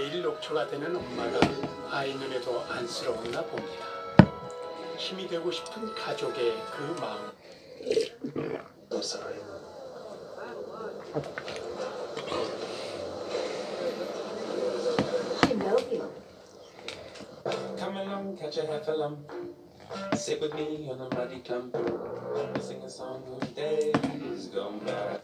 매일 녹초가 되는 엄마가 아이 눈에도 안쓰러웠나 봅니다. 힘이 되고 싶은 가족의 그 마음. Days gone by.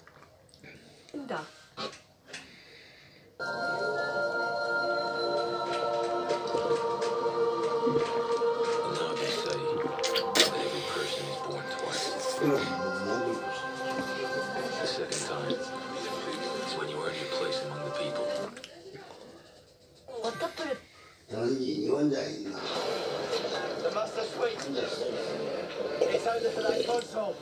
The second time, is when you earn your place among the people. What the? The master suite. It's over for that console.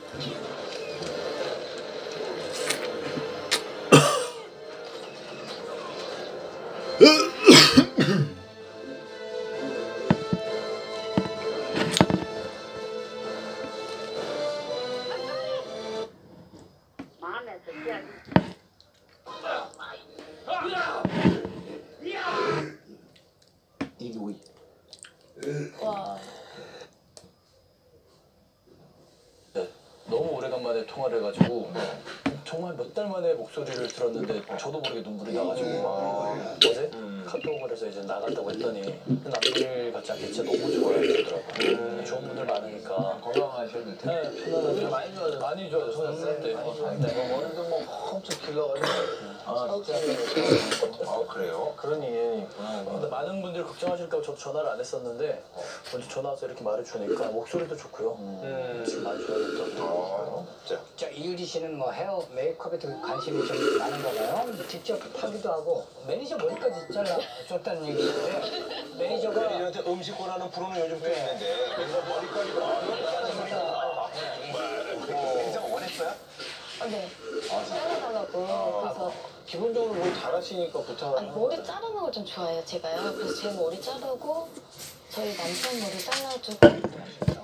와 너무 오래간만에 통화를 해가지고 정말 몇 달 만에 목소리를 들었는데 저도 모르게 눈물이 나가지고 어제 카톡을 해서 이제 나간다고 했더니 그 남들 같지 않게 진짜 너무 주더라고요 많이 좋아졌어요. 많이 좋아졌어요 네. 네. 머리도 뭐 엄청 길러가지고 아 진짜 아 그래요? 그런 인연이 있구나 근데 많은 분들이 걱정하실까 봐 저도 전화를 안 했었는데 먼저 전화 와서 이렇게 말해주니까 목소리도 좋고요 지금 많이 좋아졌다고 저 이유리 씨는 뭐 헤어 메이크업에 되게 관심이 좀 많은가 봐요. 직접 하기도 하고 매니저 머리까지 잘라줬다는 얘기인데 매니저가 이런데 음식 권하는 프로는 요즘 꽤 있는데 맨날 머리까지가 기본적으로 뭐 잘하시니까 아니, 부탁하는 머리 자르는 걸 좀 좋아해요, 제가요. 그래서 제 머리 자르고 저희 남편 머리 잘라주고.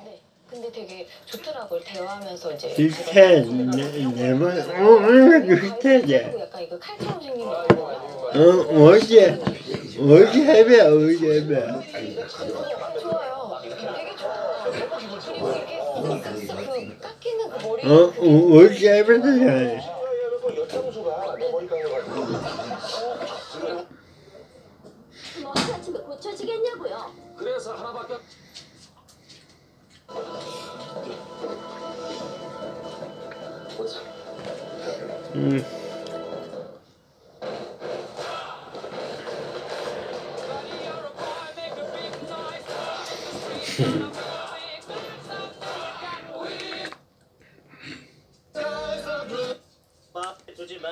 네. 근데 되게 좋더라고요. 대화하면서 이제. 비슷해. 내 말, 어, 어, 비슷하지. 약간 이거 칼처럼 생긴 거 있거든요. 어, 어제, 어제 해봐, 어제 해봐. 좋아요. 되게 좋아요. 그리고 이게 그 깎이는 그 머리. 어, 그게 어, 어제 해봐도 돼. 여창수가 내 머리 깎는 거 뭐 하루아침에 그래서 하나밖에 응. 두지 마.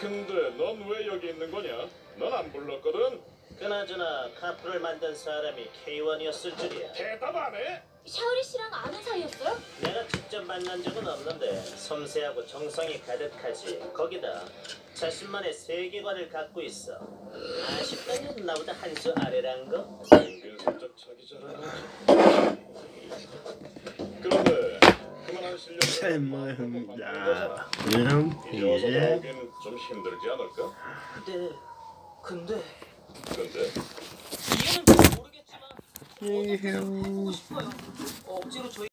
근데 넌 왜 여기 있는 거냐? 넌 안 불렀거든? 그나저나 카프를 만든 사람이 K1이었을 줄이야. 대답 안 해? 샤오리 씨랑 아는 사이였어요? 내가 직접 만난 적은 없는데 섬세하고 정성이 가득하지. 거기다 자신만의 세계관을 갖고 있어. 아쉽다면 나보다 한 수 아래란 거? 연기를 살짝 차기 잘하네. 그런데 그만한 실력 잘 먹습니다. 그럼, 이제 와서 이제. 나오긴 좀 힘들지 않을까? 네. 근데 근데 이유는 잘 모르겠지만 이형. 억지로 저희